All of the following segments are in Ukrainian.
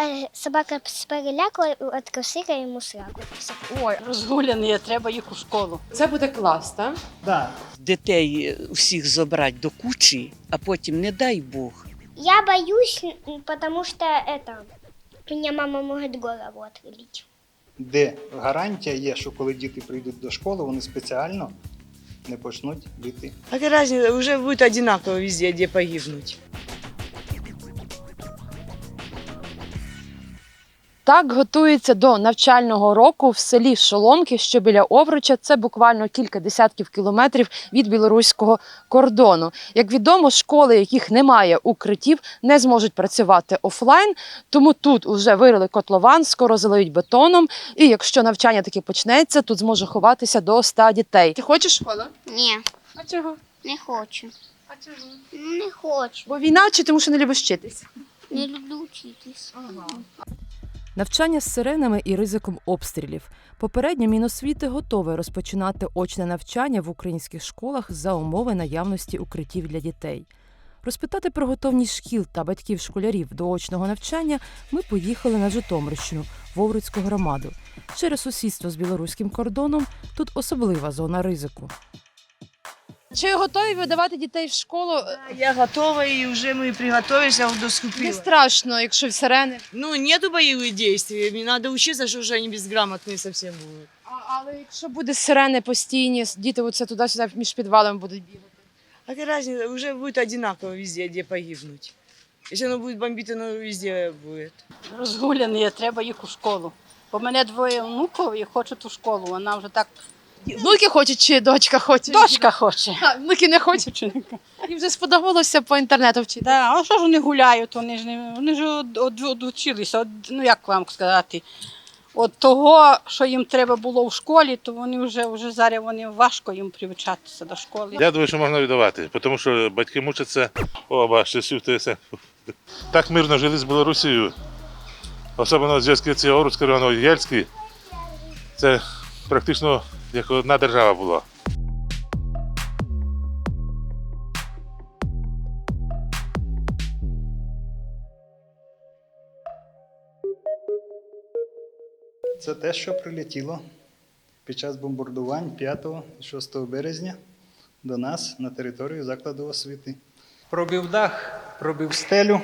А собака з переляку откусила йому сраку. Ой, розгуляні, треба їх у школу. Це буде клас, так? Да. дітей е, всіх забрати до кучі, а потім, не дай Бог, Я боюсь, м, потому что это, меня мама может голову отрубить. Де гарантія є, що коли діти прийдуть до школи, вони спеціально не почнуть бити. А какая разница, уже будет одинаково везде, где погибнуть. Так готується до навчального року в селі Шоломки, що біля Овруча. Це буквально кілька десятків кілометрів від білоруського кордону. Як відомо, школи, яких немає укриттів, не зможуть працювати офлайн. Тому тут уже вирили котлован, скоро залиють бетоном. І якщо навчання таки почнеться, тут зможе ховатися до 100 дітей. Ти хочеш школу? Ні, А чого? не хочу. А чого? Ну, не хочу. Бо війна чи тому, що не любиш вчитись? Не люблю вчитись. Навчання з сиренами і ризиком обстрілів. Попередньо Міносвіти готове розпочинати очне навчання в українських школах за умови наявності укриттів для дітей. Розпитати про готовність шкіл та батьків школярів до очного навчання ми поїхали на Житомирщину, в Овруцьку громаду. Через сусідство з білоруським кордоном тут особлива зона ризику. Чи готові видавати дітей в школу? Я готова, и уже мы приготовились, я вот Не скупила. страшно, якщо сирени. Ну, нету боевых действий, мне надо учиться, что уже они безграмотные совсем будут. А, але якщо буде сирени постійні, діти оце туди-сюди між підвалами будуть бігати. А какая разница, уже будет одинаково везде, где погибнуть. Если оно будет бомбить, оно везде будет. Розгуляні, треба їх у школу. Бо мене двоє внуків і хочуть у школу. Вона вже так. Внуки хочуть чи дочка хоче? Дочка хоче. А, внуки не хочуть. Їм вже сподобалося по інтернету вчити. Да, а що ж вони гуляють? Вони ж не вони ж од, од, одучилися. Од, ну як вам сказати? От того, що їм треба було в школі, то вони вже, вже зараз вони важко їм привчатися до школи. Я думаю, що можна віддавати, тому що батьки мучаться, о, бачите, сюртися. Так мирно жили з Білорусією, особливо зв'язки ці Оруцький Єльський. Це практично як одна держава була. Це те, що прилетіло під час бомбардувань 5 і 6 березня до нас на територію закладу освіти. Пробив дах, пробив стелю.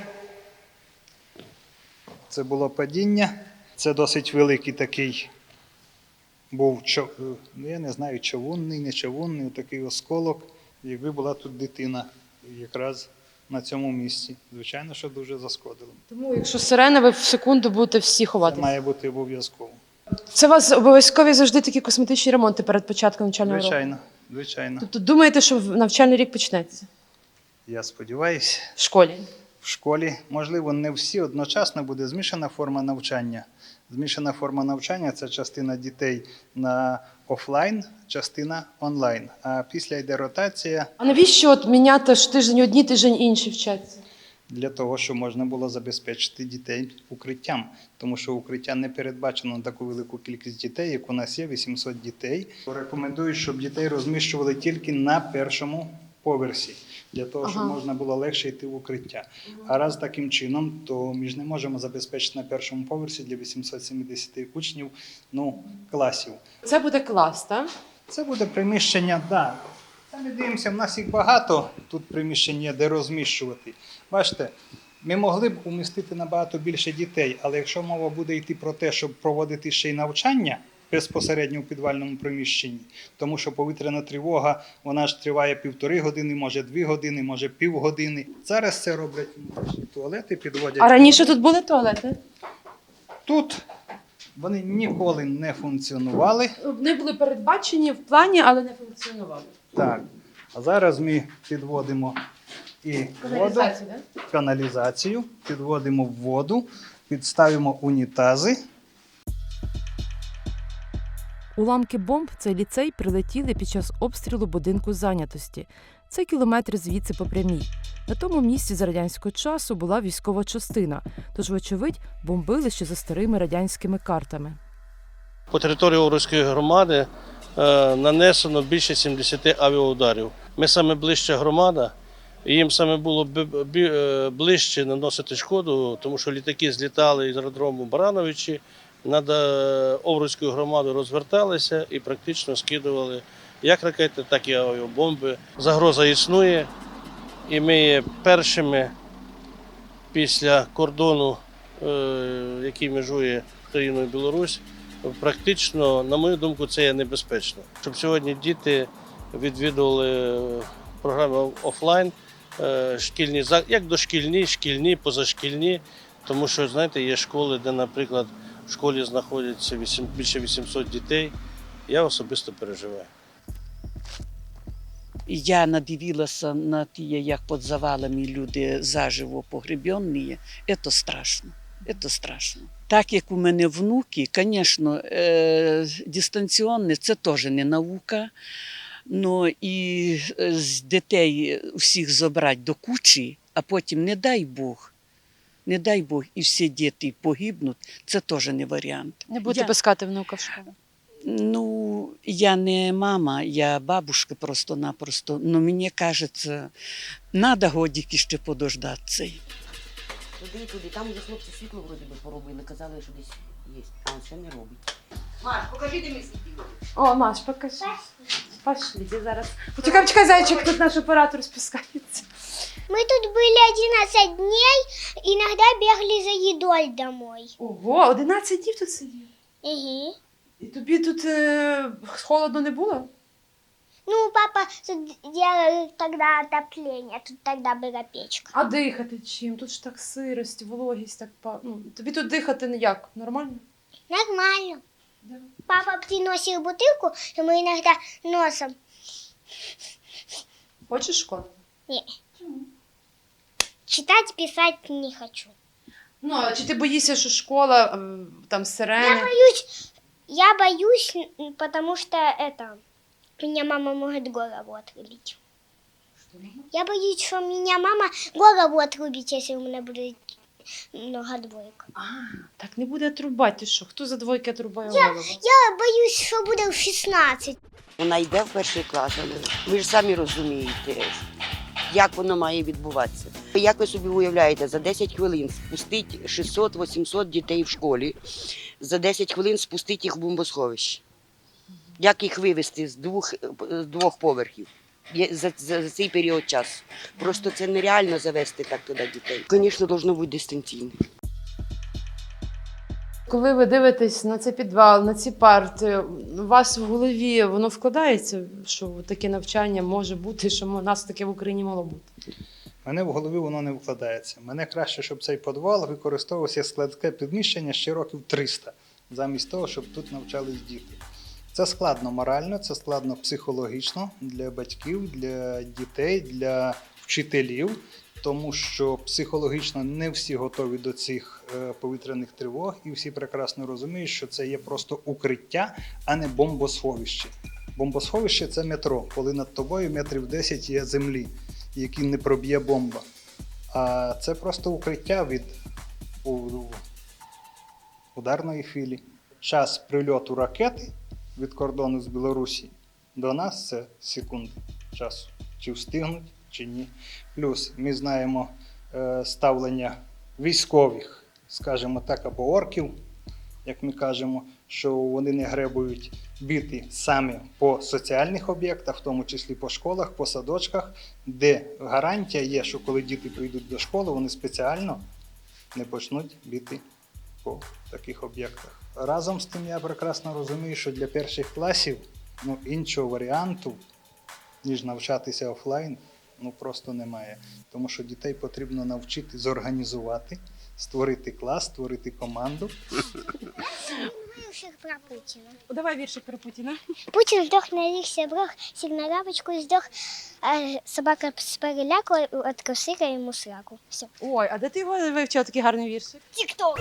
Це було падіння. Це досить великий такий був, ну, я не знаю, човунний, не човунний, такий осколок. Якби була тут дитина якраз на цьому місці. Звичайно, що дуже зашкодило. Тому, якщо сирена, ви в секунду будете всі Це ховатися. має бути обов'язково. Це у вас обов'язкові завжди такі косметичні ремонти перед початком навчального року? Звичайно, звичайно. Тобто думаєте, що навчальний рік почнеться Я сподіваюся, в школі? в школі, можливо, не всі одночасно буде змішана форма навчання. Змішана форма навчання це частина дітей на офлайн, частина онлайн. А після йде ротація А навіщо от міняти ж тиждень одні, тиждень інші вчаться? для того, щоб можна було забезпечити дітей укриттям, тому що укриття не передбачено на таку велику кількість дітей, як у нас є 800 дітей. Рекомендують, щоб дітей розміщували тільки на першому поверсі. Для того, щоб Ага. можна було легше йти в укриття. А раз таким чином, то ми ж не можемо забезпечити на першому поверсі для 870 учнів ну, класів. Це буде клас, так? Це буде приміщення, да. Та ми дивимося, в нас їх багато тут приміщення, де розміщувати. Бачите, ми могли б умістити набагато більше дітей, але якщо мова буде йти про те, щоб проводити ще й навчання безпосередньо в підвальному приміщенні, тому що повітряна тривога, вона ж триває півтори години, може дві години, може півгодини. Зараз це роблять внутрішні туалети, підводять. А раніше тут були туалети? Тут вони ніколи не функціонували. Вони були передбачені в плані, але не функціонували. Так. А зараз ми підводимо і воду, Каналізацію, так? каналізацію, підводимо воду, підставимо унітази. Уламки бомб цей ліцей прилетіли під час обстрілу будинку зайнятості. Це кілометр звідси по прямій. На тому місці за радянського часу була військова частина, тож, вочевидь, бомбили ще за старими радянськими картами. По території Овруцької громади е, нанесено більше 70 авіаударів. Ми саме ближча громада, І їм саме було б- е, ближче наносити шкоду, тому що літаки злітали із аеродрому Барановичі, над е, Овруцькою громадою розверталися і практично скидували як ракети, так і авіабомби. Загроза існує, і ми є першими після кордону, е, який межує країною Білорусь. Практично, на мою думку, це є небезпечно. Щоб сьогодні діти відвідували програми офлайн, е, шкільні як дошкільні, шкільні, позашкільні, тому що знаєте, є школи, де, наприклад, в школі знаходяться більше 800 дітей. Я особисто переживаю. Я надивилася на ті, як під завалами люди заживо погребені. Це страшно. Це страшно. Так як у мене внуки, звісно, е, дистанційне це теж не наука. Ну і е, з дітей всіх забрати до кучі, а потім, не дай Бог, не дай Бог, і всі діти погибнуть, це теж не варіант. Не будете Я- пускати внука в школу. Ну, я не мама, я бабушка просто-напросто. Но мені кажеться, треба годики ще подождатися. Туди, туди, там вже хлопці світло вроді би поробили, казали, що десь є, а он ще не робить. Маш, покажи, де ми світили. О, Маш, покажи. Пошлите зараз. Почекай, почекай, зайчик, тут наш оператор спускається. Мы тут были 11 дней, иногда бегали за едой домой. Ого, 11 днів тут сидів. Угу. І тобі тут е, холодно не було? Ну, папа тут делал тогда отопление, тут тогда была печка. А дихати чим? Тут ж так сирость, вологість, так па- ну, тобі тут дихати не як? Нормально? Нормально. Да. Папа приносил бутылку, и мы иногда носом. Хочеш школу? Читать, писать не хочу. Ну, а чи ти боїшся, що школа, е, там Я боюсь, я боюсь, м, потому что это, меня мама может голову отрубить. Я боюсь, что меня мама голову отрубит, если у меня будет много двоек. А, так не буде отрубати, ти що? Хто за двойки отрубає голову? Я боюсь, що буде в 16. Вона йде в перший клас, але ви ж самі розумієте, як воно має відбуватися. Як ви собі уявляєте, за 10 хвилин спустить 600-800 дітей в школі, за 10 хвилин спустить їх в бомбосховище. Як їх вивезти з двох, з двох поверхів? За, за, за цей період часу. Просто це нереально завести так туди дітей. Звісно, має бути дистанційно. Коли ви дивитесь на цей підвал, на ці парти, у вас в голові воно вкладається, що таке навчання може бути, що у нас таке в Україні мало бути? Мене в голові воно не вкладається. Мене краще, щоб цей підвал використовувався як складське підміщення ще років 300, замість того, щоб тут навчались діти. Це складно морально, це складно психологічно для батьків, для дітей, для вчителів, тому що психологічно не всі готові до цих е, повітряних тривог, і всі прекрасно розуміють, що це є просто укриття, а не бомбосховище. Бомбосховище це метро, коли над тобою метрів 10 є землі, які не проб'є бомба. А це просто укриття від ударної хвилі. Час прильоту ракети від кордону з Білорусі до нас це секунди часу. Чи встигнуть, чи ні. Плюс ми знаємо е, ставлення військових, скажімо так, або орків, як ми кажемо, що вони не гребують бити саме по соціальних об'єктах, в тому числі по школах, по садочках, де гарантія є, що коли діти прийдуть до школи, вони спеціально не почнуть бити по таких об'єктах. Разом з тим я прекрасно розумію, що для перших класів ну, іншого варіанту, ніж навчатися офлайн, ну просто немає. Тому що дітей потрібно навчити зорганізувати, створити клас, створити команду. Віршик про Путіна. Давай віршик про Путіна. Путін здох на ріг сяброх, сів на лавочку здох, а собака з переляку откусила йому сраку. Все. Ой, а де ти його вивчила такий гарний віршик? Тік-ток.